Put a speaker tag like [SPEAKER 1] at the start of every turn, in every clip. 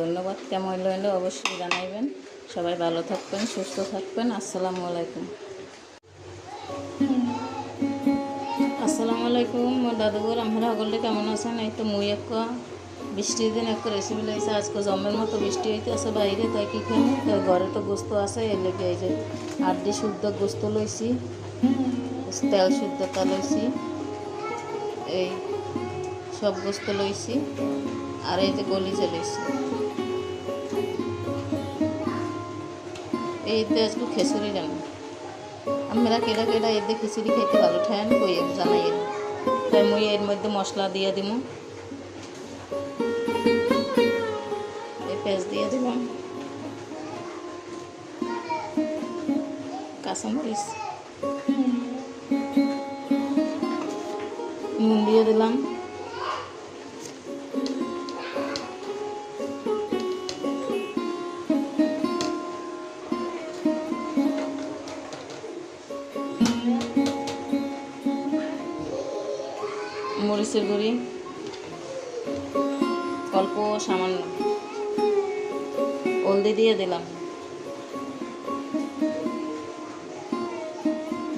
[SPEAKER 1] ধন্যবাদ। কেমন হইলে অবশ্যই জানাইবেন। সবাই ভালো থাকবেন, সুস্থ থাকবেন। আসসালামু আলাইকুম। আসসালামু আলাইকুম। মোর দাদুগুর আমরা সকলে কেমন আছেন? এই তো মুই এক বৃষ্টির দিন এক রেসিপি লাইছে। আজকে জমের মতো বৃষ্টি হইতে আছে বাইরে, তাই কি খাই তাই ঘরে তো গোস্ত আছে, এর লেগে এই যে আট দিয়ে শুদ্ধ গোস্ত লইছি, তেল শুদ্ধতা লইছি, এই সব গোস্ত লইছি। আর এই গলিজে লইছি এই দিয়ে আজকে খিচুড়ি রান্না। আমরা কেডা কেডা এতে খিচুড়ি খাইতে ভালো ঠান কই জানাই তাই মুই এর মধ্যে মশলা দিয়ে দিব এই পেঁয়াজ দিয়ে দিলাম কাঁচামরিচ। নুন দিয়ে দিলাম। মরিচের গুঁড়ি অল্প সামান্য। হলদি দিয়ে দিলাম।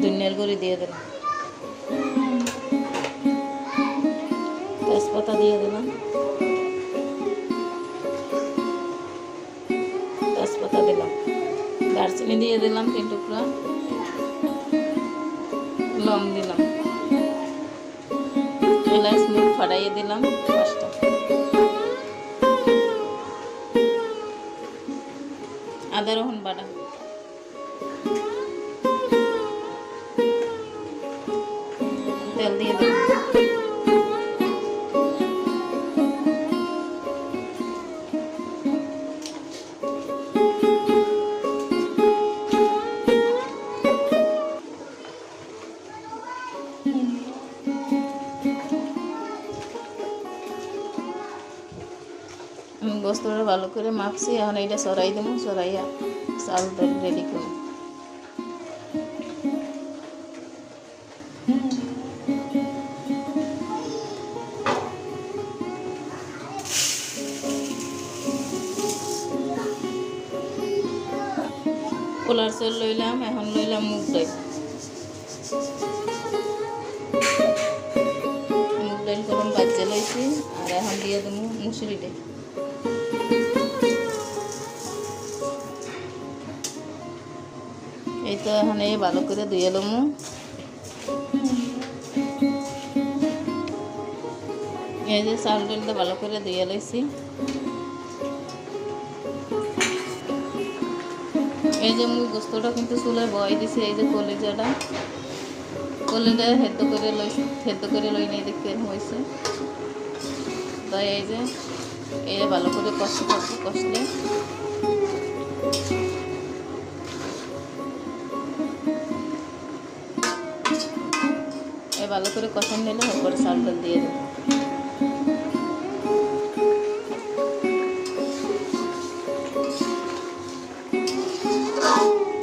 [SPEAKER 1] ধনিয়ার গুঁড়ি দিয়ে দিলাম। তেজপাতা দিয়ে দিলাম। তেজপাতা দিলাম। দারচিনি দিয়ে দিলাম তিন টুকরা। এলাচ মুখ ফাটাইয়ে দিলাম পাঁচটা। আদা রহন বাটা। তেল দিয়ে দিলাম। গোস্তটা ভালো করে মাখছি এখন এইটা সরাই দেবো, সরাইয়া চাল ডাল রেডি করব পোলার চাল লইলাম, এখন লইলাম মুগ ডাল। মুগ ডাল গরম বাজে লইছি, আর এখন দিয়ে দেবো মুসুরি ডাল। এখন এই ভালো করে ধুয়ে লমু। এই যে চাল ডালটা ভালো করে ধুয়ে লইছি। এই যে মুই গোস্তটা কিন্তু চুলায় বয় দিছি, এই যে কলিজাটা। কলিজা হেদ্দ করে লই হেদ্দ করে লই নিয়ে দেখতে হয়েছে তাই এই যে এই ভালো করে কষ্ট কষতে কষলে ভালো করে কষান নিলে ওপরে চাল দিয়ে দেবো।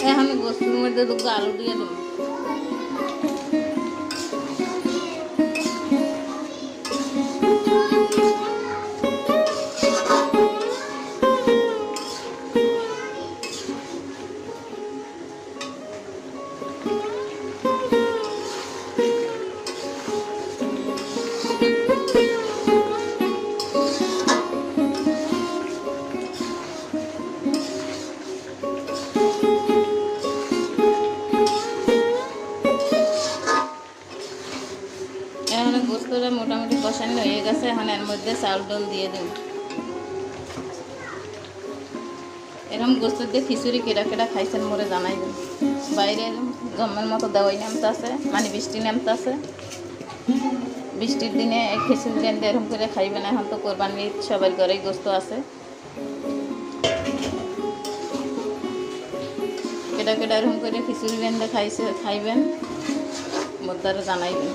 [SPEAKER 1] এখন গোস্তের মধ্যে দুটো আলু দিয়ে দেবো। হয়ে গেছে, এখন এর মধ্যে চাউল ডাল দিয়ে দেব। এরকম গোস্ত দিয়ে খিচুড়ি কেটা কেটা খাইছেন মোরে জানাইবেন বাইরে জমের মতো দেওয়াই নামতে আছে মানে বৃষ্টি নামতে আছে বৃষ্টির দিনে খিচুড়ি দেন এরকম করে খাইবেন, এখন তো কোরবানি ঈদ, সবার ঘরেই গোস্ত আছে। কেটা কেটা এরকম করে খিচুড়ি রেন্দে খাইছে, খাইবেন, মোদ্দারে জানাইবেন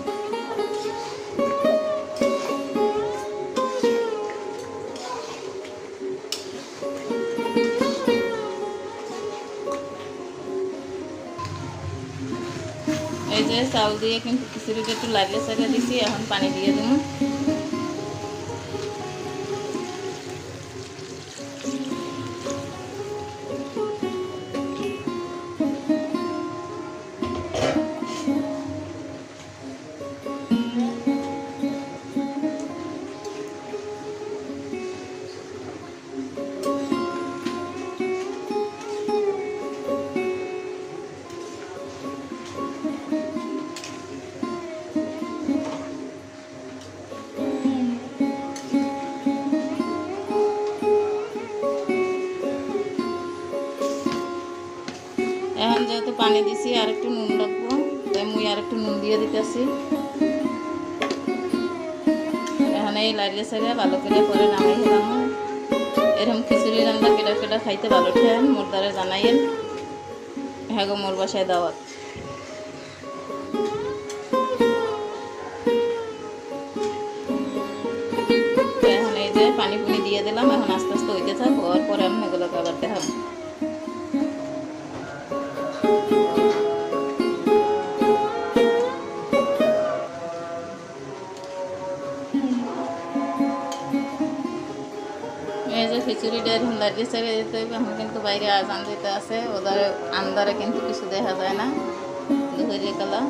[SPEAKER 1] এই যে চাউল দিয়ে কিন্তু খিচুড়িটা একটু লাগিয়ে সারিয়ে দিছি এখন পানি দিয়ে দেবো পানি দিছি আর একটু নুন লাগবো। তাই মুই আর একটু নুন দিয়ে দিতেছি। এখানে এই লাইলে সাইলে ভালো করে পরে নামাই হেলাম এরকম খিচুড়ি রান্না কেটা কেটা খাইতে ভালো ঠেন, মোর দ্বারা জানাইয়েন। হ্যাঁ গো মোর বাসায় দাওয়াত। এখন এই যে পানি পুনি দিয়ে দিলাম, এখন আস্তে আস্তে হইতে থাক, হওয়ার পরে আমি এগুলোকে আবার দেখাবো। এই যে খিচুড়িটা দিতে হবে এখন কিন্তু বাইরে আজান দিতে আছে, ওদের আন্দারে কিন্তু কিছু দেখা যায় না দুহরিয়া কালা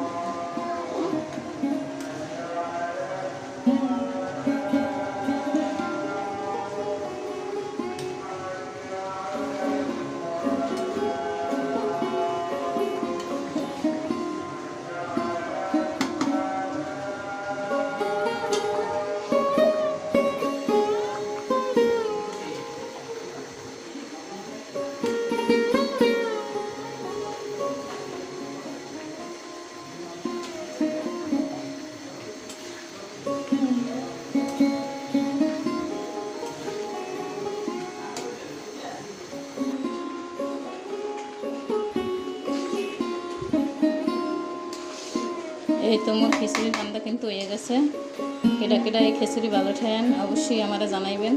[SPEAKER 1] এই তো মোর খিচুড়ি রান্না কিন্তু হয়ে গেছে। কেটা কেটা এই খিচুড়ি ভালো ঠেন অবশ্যই আমারা জানাইবেন।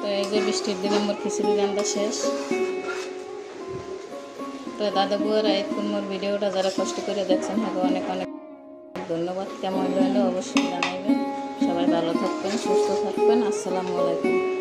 [SPEAKER 1] তো এই যে বৃষ্টির দিনে মোর খিচুড়ি রান্না শেষ। তো দাদা বুয়ার এখন মোর ভিডিওটা যারা কষ্ট করে দেখছেন হবে অনেক অনেক ধন্যবাদ। কেমন হলো অবশ্যই জানাইবেন। সবাই ভালো থাকবেন, সুস্থ থাকবেন। আসসালামু আলাইকুম।